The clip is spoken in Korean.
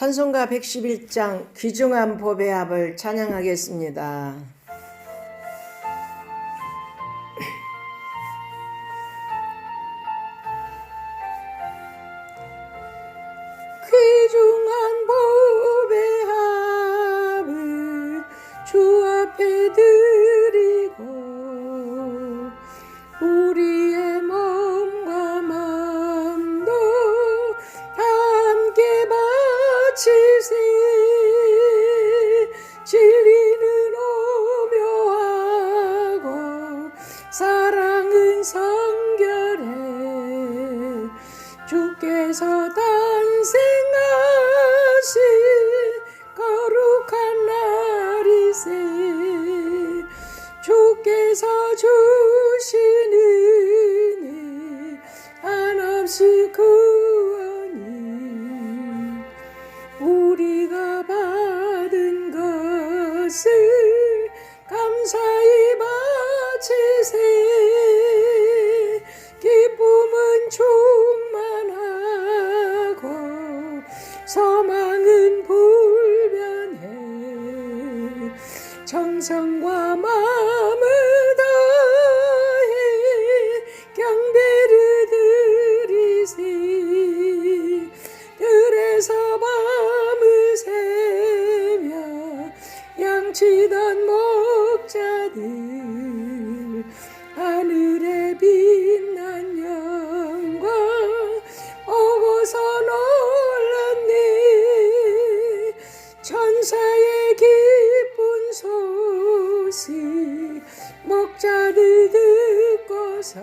찬송가 111장 귀중한 법의 합을 찬양하겠습니다. 귀중한 법의 합을 주 앞에 드 주께서 탄생하신 거룩한 날이세. 주께서 주시는 은 한없이 구원이 우리가 받은 것을 감사히 바치세 정성과 마음을 다해 경배를 드리세 들에서 밤을 새며 양치던 목자들 하늘에 빛난 영광 오고서 놀랐네. 천사의 목자들 듣고서